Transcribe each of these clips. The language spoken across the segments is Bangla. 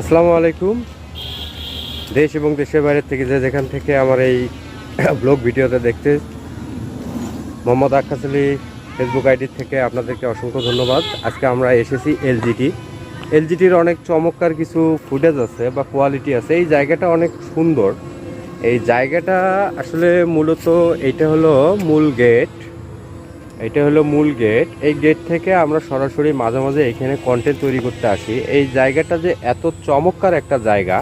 আসসালামু আলাইকুম। দেশ এবং দেশের বাইরে থেকে যে যেখান থেকে আমার এই ব্লগ ভিডিওতে দেখতে, মোহাম্মদ আক্কাস আলী ফেসবুক আইডি থেকে আপনাদেরকে অসংখ্য ধন্যবাদ। আজকে আমরা এসেছি এলজিটি এলজিটির অনেক চমৎকার কিছু ফুটেজ আছে বা কোয়ালিটি আছে। এই জায়গাটা অনেক সুন্দর। এই জায়গাটা আসলে মূলত এইটা হলো মূল গেট এটা হলো মূল গেট এই গেট থেকে আমরা সরাসরি মাঝে মাঝে এখানে কন্টেন্ট তৈরি করতে আসি। এই জায়গাটা যে এত চমৎকার একটা জায়গা,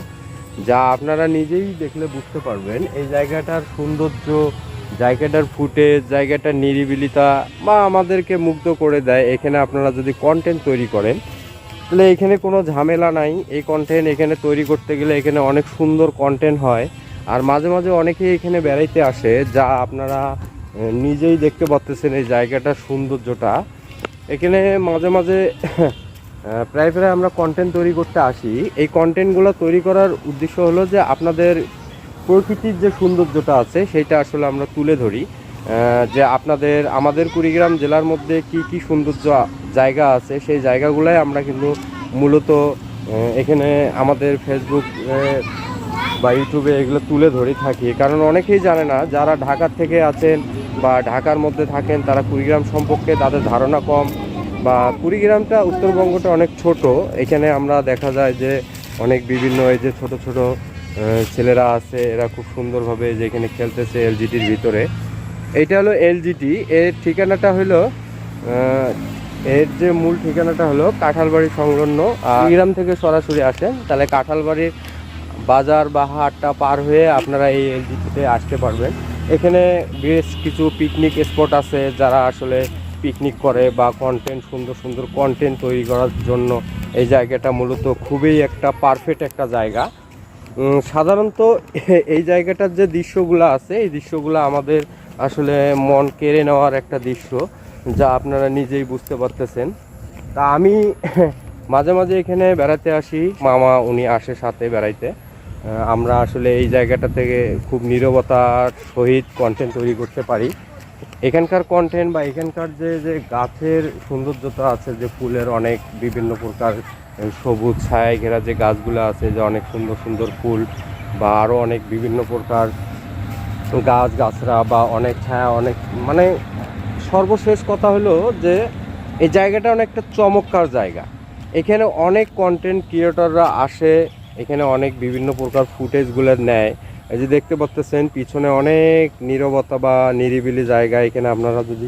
যা আপনারা নিজেই দেখলে বুঝতে পারবেন। এই জায়গাটার সৌন্দর্য, জায়গাটার ফুটেজ জায়গাটার নিরিবিলিতা, বা আমাদেরকে মুগ্ধ করে দেয়। এখানে আপনারা যদি কন্টেন্ট তৈরি করেন, তাহলে এখানে কোনো ঝামেলা নাই। এই কন্টেন্ট এখানে তৈরি করতে গেলে এখানে অনেক সুন্দর কন্টেন্ট হয়। আর মাঝে মাঝে অনেকেই এখানে বেড়াইতে আসে, যা আপনারা নিজেই দেখতে পাচ্তেছেন এই জায়গাটার সৌন্দর্যটা। এখানে মাঝে মাঝে প্রায় প্রায় আমরা কন্টেন্ট তৈরি করতে আসি। এই কন্টেন্টগুলো তৈরি করার উদ্দেশ্য হলো যে আপনাদের প্রকৃতির যে সৌন্দর্যটা আছে সেটা আসলে আমরা তুলে ধরি। যে আপনাদের, আমাদের কুড়িগ্রাম জেলার মধ্যে কি কি সৌন্দর্য জায়গা আছে, সেই জায়গাগুলোই আমরা কিন্তু মূলত এখানে আমাদের ফেসবুক বা ইউটিউবে এগুলো তুলে ধরে থাকি। কারণ অনেকেই জানে না, যারা ঢাকার থেকে আছেন বা ঢাকার মধ্যে থাকেন, তারা কুড়িগ্রাম সম্পর্কে তাদের ধারণা কম বা কুড়িগ্রামটা, উত্তরবঙ্গটা অনেক ছোট। এখানে আমরা দেখা যায় যে অনেক বিভিন্ন এই যে ছোট ছোট ছেলেরা আছে, এরা খুব সুন্দরভাবে যে এখানে খেলতেছে এলজিটির ভিতরে। এইটা হলো এলজিটি। এর ঠিকানাটা হলো এর যে মূল ঠিকানাটা হলো কাঁঠালবাড়ি সংলগ্ন। আর কুড়িগ্রাম থেকে সরাসরি আসেন, তাহলে কাঁঠালবাড়ির বাজার বা হাটটা পার হয়ে আপনারা এই এলজিটিতে আসতে পারবেন। এখানে বেশ কিছু পিকনিক স্পট আছে যারা আসলে পিকনিক করে বা কন্টেন্ট সুন্দর সুন্দর কন্টেন্ট তৈরি করার জন্য এই জায়গাটা মূলত খুবই একটা পারফেক্ট একটা জায়গা। সাধারণত এই জায়গাটার যে দৃশ্যগুলো আছে, এই দৃশ্যগুলো আমাদের আসলে মন কেড়ে নেওয়ার একটা দৃশ্য যা আপনারা নিজেই বুঝতে পারতেছেন। তা আমি মাঝে মাঝে এখানে বেড়াতে আসি, মামা উনি আসে সাথে বেড়াইতে। আমরা আসলে এই জায়গাটা থেকে খুব নীরবতার সহিত কন্টেন্ট তৈরি করতে পারি। এখানকার কন্টেন্ট বা এখানকার যে যে গাছের সৌন্দর্যতা আছে, যে ফুলের অনেক বিভিন্ন প্রকার সবুজ ছায় ঘেরা যে গাছগুলো আছে, যে অনেক সুন্দর সুন্দর ফুল বা আরও অনেক বিভিন্ন প্রকার গাছ, গাছরা বা অনেক ছায়া, অনেক মানে সর্বশেষ কথা হলো যে, এই জায়গাটা অনেকটা চমৎকার জায়গা। এখানে অনেক কন্টেন্ট ক্রিয়েটররা আসে এখানে অনেক বিভিন্ন প্রকার ফুটেজগুলো নেয়। এই যে দেখতে পাচ্ছেন পিছনে অনেক নীরবতা বা নিরিবিলি জায়গা। এখানে আপনারা যদি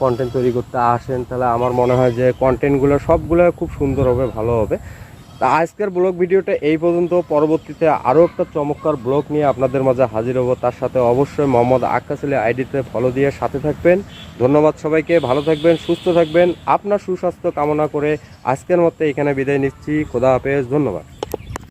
কন্টেন্ট তৈরি করতে আসেন, তাহলে আমার মনে হয় যে কন্টেন্টগুলো সবগুলো খুব সুন্দর হবে, ভালো হবে। তা আজকের ব্লগ ভিডিওটা এই পর্যন্ত। পরবর্তীতে আরও একটা চমৎকার ব্লগ নিয়ে আপনাদের মাঝে হাজির হব। তার সাথে অবশ্যই মোহাম্মদ আক্কাস আলী আইডিতে ফলো দিয়ে সাথে থাকবেন। ধন্যবাদ সবাইকে, ভালো থাকবেন, সুস্থ থাকবেন। আপনার সুস্বাস্থ্য কামনা করে আজকের মতো এখানে বিদায় নিচ্ছি। খোদা হাফেজ, ধন্যবাদ।